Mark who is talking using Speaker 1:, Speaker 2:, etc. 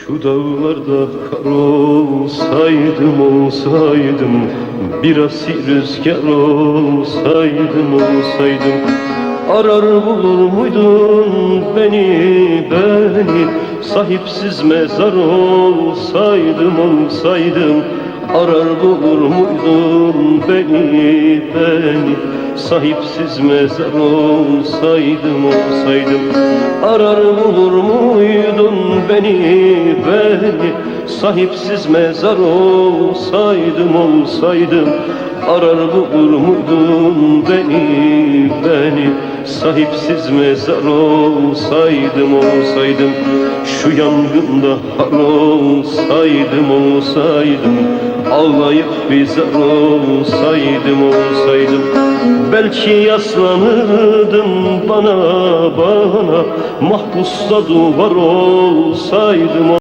Speaker 1: Şu dağlarda kar olsaydım olsaydım Bir asil rüzgar olsaydım olsaydım Arar bulur muydun beni beni? Sahipsiz mezar olsaydım olsaydım Arar bulur muydun beni beni? Sahipsiz mezar olsaydım olsaydım Arar bulur muydun beni beni. Sahipsiz mezar olsaydım olsaydım Arar bulur muydun beni beni. Sahipsiz mezar olsaydım olsaydım Şu yangında har olsaydım olsaydım. Ağlayıp bir zar olsaydım olsaydım. Belki yaslanırdım bana bana Mahpusta duvar olsaydım